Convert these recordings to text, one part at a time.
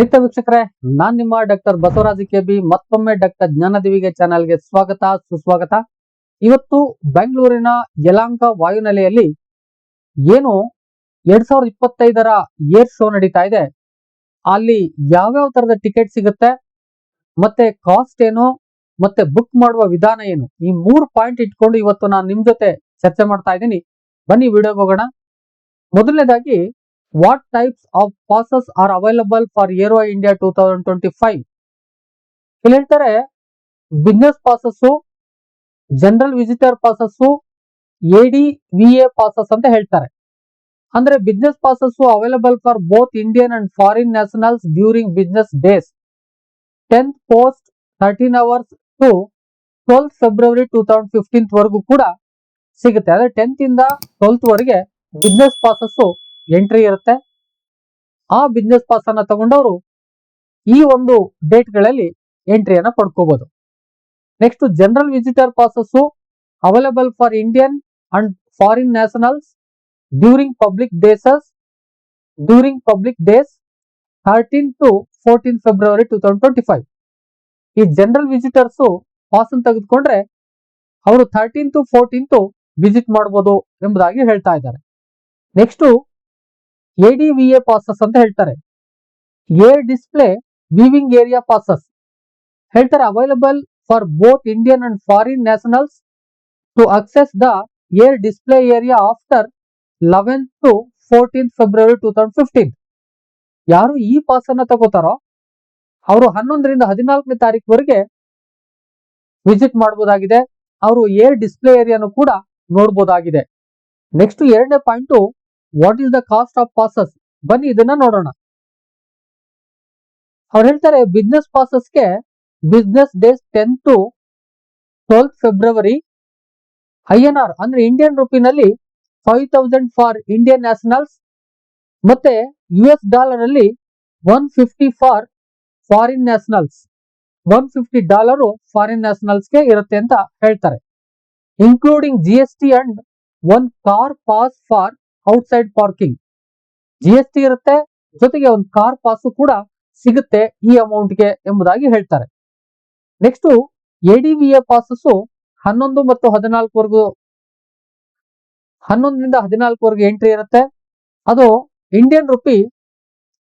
ಪ್ರೀತ ವೀಕ್ಷಕರೇ, ನಾನ್ ನಿಮ್ಮ ಡಾಕ್ಟರ್ ಬಸವರಾಜ ಕೆ ಬಿ ಮತ್ತೊಮ್ಮೆ ಡಾಕ್ಟರ್ ಜ್ಞಾನದಿವಿಗೆ ಚಾನಲ್ಗೆ ಸ್ವಾಗತ, ಸುಸ್ವಾಗತ. ಇವತ್ತು ಬೆಂಗಳೂರಿನ ಯಲಾಂಕ ವಾಯುನೆಲೆಯಲ್ಲಿ ಏನು ಎರಡ್ ಸಾವಿರದ ಇಪ್ಪತ್ತೈದರ ಏರ್ ಶೋ ನಡೀತಾ ಇದೆ. ಅಲ್ಲಿ ಯಾವ್ಯಾವ ತರದ ಟಿಕೆಟ್ ಸಿಗುತ್ತೆ, ಮತ್ತೆ ಕಾಸ್ಟ್ ಏನು, ಮತ್ತೆ ಬುಕ್ ಮಾಡುವ ವಿಧಾನ ಏನು? ಈ ಮೂರು ಪಾಯಿಂಟ್ ಇಟ್ಕೊಂಡು ಇವತ್ತು ನಾನು ನಿಮ್ ಜೊತೆ ಚರ್ಚೆ ಮಾಡ್ತಾ ಇದ್ದೀನಿ. ಬನ್ನಿ, ವಿಡಿಯೋಗೆ ಹೋಗೋಣ. ಮೊದಲನೇದಾಗಿ what types of passes are available for Aero India two thousand twenty five ಇಲ್ಲಿ ಹೇಳ್ತಾರೆ business passes general visitor passes AD V A passes ಅಂತ ಹೇಳ್ತಾರೆ ಅಂದ್ರೆ business passes available for both Indian and foreign nationals during business days tenth post thirteen hours to twelfth February two thousand fifteenth ವರೆಗೂ ಕೂಡ ಸಿಗುತ್ತೆ ಅಂದ್ರೆ tenth ಇಂದ twelfth ವರೆಗೆ business passes entry ಇರುತ್ತೆ. ಆ ಬಿಸ್ನೆಸ್ ಪಾಸ್ ಅನ್ನ ತಗೊಂಡವರು ಈ ಒಂದು ಡೇಟ್ಗಳಲ್ಲಿ ಎಂಟ್ರಿಯನ್ನ ಪಡ್ಕೋಬಹುದು next general visitor passes available for Indian and foreign nationals during public days during public days thirteen to fourteen February two thousand twenty five ಈ ಜನರಲ್ ವಿಸಿಟರ್ಸ್ ಪಾಸ್ ಅನ್ನು ತೆಗೆದುಕೊಂಡ್ರೆ ಅವರು ಥರ್ಟೀನ್ ಟು ಫೋರ್ಟೀನ್ ವಿಸಿಟ್ ಮಾಡಬಹುದು ಎಂಬುದಾಗಿ ಹೇಳ್ತಾ ಇದ್ದಾರೆ. Next ಎಡಿವಿಎ passes ಅಂತ ಹೇಳ್ತಾರೆ. Air display viewing area passes ಹೇಳ್ತಾರೆ available for both Indian and foreign nationals to access the air display area after eleven to fourteen February two thousand fifteen ಯಾರು ಈ pass ಅನ್ನ ತಗೋತಾರೋ, ಅವರು ಹನ್ನೊಂದರಿಂದ ಹದಿನಾಲ್ಕನೇ ತಾರೀಕುವರೆಗೆ ವಿಸಿಟ್ ಮಾಡಬಹುದಾಗಿದೆ ಅವರು ಏರ್ ಡಿಸ್ಪ್ಲೇ ಏರಿಯಾನು ಕೂಡ ನೋಡಬಹುದಾಗಿದೆ ನೆಕ್ಸ್ಟ್ ಎರಡನೇ point what is the cost of passes ಬನ್ನಿ ಇದನ್ನ ನೋಡೋಣ. ಅವ್ರು ಹೇಳ್ತಾರೆ business ಪಾಸಸ್ಗೆ business days ten to twelfth February I N R ಅಂದ್ರೆ Indian ರುಪಿನಲ್ಲಿ five thousand for Indian nationals ಮತ್ತೆ ಯು ಎಸ್ ಡಾಲರ್ ಅಲ್ಲಿ one fifty for foreign nationals one fifty dollar foreign ನ್ಯಾಷನಲ್ಸ್ಗೆ ಇರುತ್ತೆ ಅಂತ ಹೇಳ್ತಾರೆ. Including G S T and one car pass for outside parking G S T ಇರುತ್ತೆ, ಜೊತೆಗೆ ಒಂದು car pass ಕೂಡ ಸಿಗುತ್ತೆ ಈ ಅಮೌಂಟ್ಗೆ ಎಂಬುದಾಗಿ ಹೇಳ್ತಾರೆ. ನೆಕ್ಸ್ಟ್ ಎಡಿವಿಎ ಪಾಸಸ್ಸು ಹನ್ನೊಂದು ಮತ್ತು ಹದಿನಾಲ್ಕುವರೆಗೂ ಹನ್ನೊಂದರಿಂದ ಹದಿನಾಲ್ಕವರೆಗೂ ಎಂಟ್ರಿ ಇರುತ್ತೆ. ಅದು ಇಂಡಿಯನ್ ರುಪಿ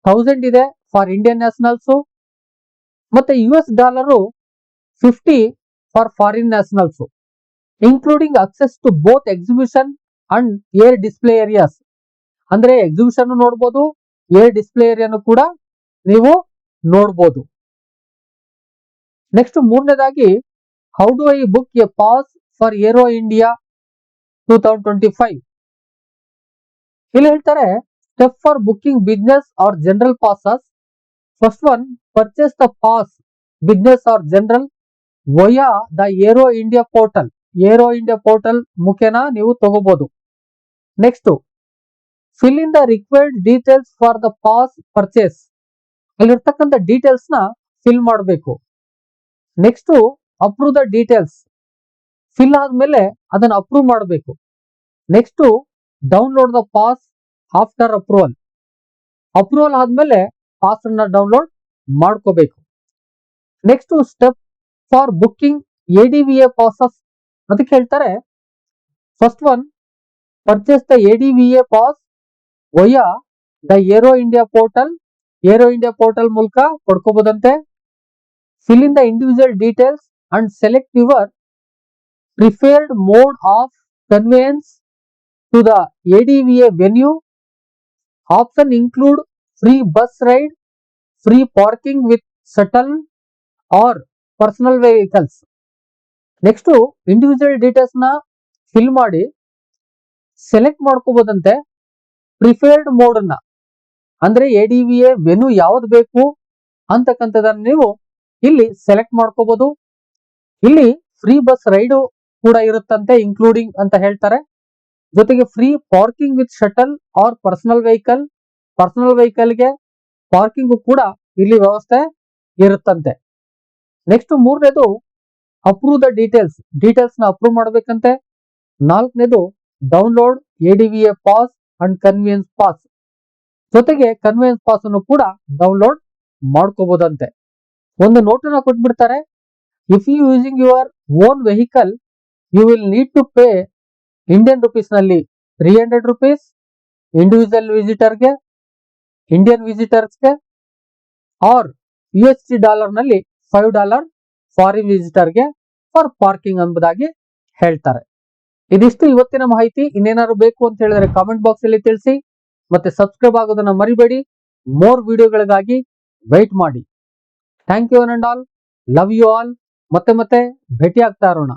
ಥೌಸಂಡ್ ಇದೆ ಫಾರ್ ಇಂಡಿಯನ್ ನ್ಯಾಷನಲ್ಸ್ ಮತ್ತೆ U S dollar fifty for foreign nationals including access to both exhibition and air display areas. ಅಂದ್ರೆ ಎಕ್ಸಿಬಿಷನ್ ನೋಡ್ಬೋದು, ಏರ್ ಡಿಸ್ಪ್ಲೇ ಏರಿಯಾನು ಕೂಡ ನೀವು ನೋಡ್ಬೋದು. ನೆಕ್ಸ್ಟ್ ಮೂರನೇದಾಗಿ how do I book a pass for Aero India two thousand twenty five ಇಲ್ಲಿ ಹೇಳ್ತಾರೆ step for booking business or general passes first one purchase the pass business or general via the Aero India portal Aero India portal ಮುಖೇನ ನೀವು ತಗೋಬಹುದು next fill in the required details for the pass purchase ಅಲ್ಲಿರ್ತಕ್ಕಂಥ ಡೀಟೇಲ್ಸ್ನ fill ಮಾಡಬೇಕು. Next approve the details fill ಆದ್ಮೇಲೆ ಅದನ್ನ approve ಮಾಡಬೇಕು. Next download the pass after approval approval ಆದ್ಮೇಲೆ ಪಾಸ್ ಅನ್ನ ಡೌನ್ಲೋಡ್ ಮಾಡ್ಕೋಬೇಕು. Next step for booking a passes ಅದಕ್ಕೆ ಹೇಳ್ತಾರೆ first one purchase the ADVA pass via the Aero India portal Aero India portal ಮೂಲಕ ಪಡ್ಕೋಬಹುದಂತೆ fill in the individual details and select your preferred mode of conveyance to the ADVA venue option include free bus ride free parking with shuttle or personal vehicles next individual ಡೀಟೇಲ್ಸ್ನ fill ಮಾಡಿ. Select ಮಾಡ್ಕೋಬಹುದಂತೆ preferred mode ಅಂದ್ರೆ a venue ಯಾವ್ದು ಬೇಕು ಅಂತಕ್ಕಂಥದನ್ನ ನೀವು ಇಲ್ಲಿ select ಮಾಡ್ಕೋಬಹುದು ಇಲ್ಲಿ free bus raid ಕೂಡ ಇರುತ್ತಂತೆ ಇನ್ಕ್ಲೂಡಿಂಗ್ ಅಂತ ಹೇಳ್ತಾರೆ. ಜೊತೆಗೆ free parking with shuttle or personal vehicle personal ವೆಹಿಕಲ್ಗೆ parking ಕೂಡ ಇಲ್ಲಿ ವ್ಯವಸ್ಥೆ ಇರುತ್ತಂತೆ. ನೆಕ್ಸ್ಟ್ ಮೂರನೇದು ಅಪ್ರೂವ್ ದ ಡೀಟೇಲ್ಸ್ ಡೀಟೇಲ್ಸ್ನ ಅಪ್ರೂವ್ ಮಾಡಬೇಕಂತೆ. ನಾಲ್ಕನೇದು download ADVA pass and conveyance pass ಜೊತೆಗೆ ಕನ್ವಿಯನ್ಸ್ ಪಾಸ್ ಅನ್ನು ಕೂಡ ಡೌನ್ಲೋಡ್ ಮಾಡ್ಕೋಬಹುದಂತೆ ಒಂದು ನೋಟನ್ನ ಕೊಟ್ಬಿಡ್ತಾರೆ. If you using your own vehicle you will need to pay Indian ರುಪೀಸ್ನಲ್ಲಿ three hundred rupees individual ವಿಸಿಟರ್ಗೆ ಇಂಡಿಯನ್ ವಿಸಿಟರ್ಸ್ಗೆ ಆರ್ ಯು ಎಸ್ ಟಿ ಡಾಲರ್ನಲ್ಲಿ ಫೈವ್ ಡಾಲರ್ ಫಾರಿನ್ ವಿಸಿಟರ್ಗೆ ಫಾರ್ ಪಾರ್ಕಿಂಗ್ ಎಂಬುದಾಗಿ ಹೇಳ್ತಾರೆ. ಇದಿಷ್ಟು ಇವತ್ತಿನ ಮಾಹಿತಿ. ಇನ್ನೇನಾದ್ರು ಬೇಕು ಅಂತ ಹೇಳಿದ್ರೆ ಕಾಮೆಂಟ್ ಬಾಕ್ಸ್ ಅಲ್ಲಿ ತಿಳಿಸಿ. ಮತ್ತೆ ಸಬ್ಸ್ಕ್ರೈಬ್ ಆಗೋದನ್ನ ಮರಿಬೇಡಿ. ಮೋರ್ ವಿಡಿಯೋಗಳಿಗಾಗಿ ವೆಯ್ಟ್ ಮಾಡಿ. Thank you and all love you all ಮತ್ತೆ ಮತ್ತೆ ಭೇಟಿ ಆಗ್ತಾ ಇರೋಣ.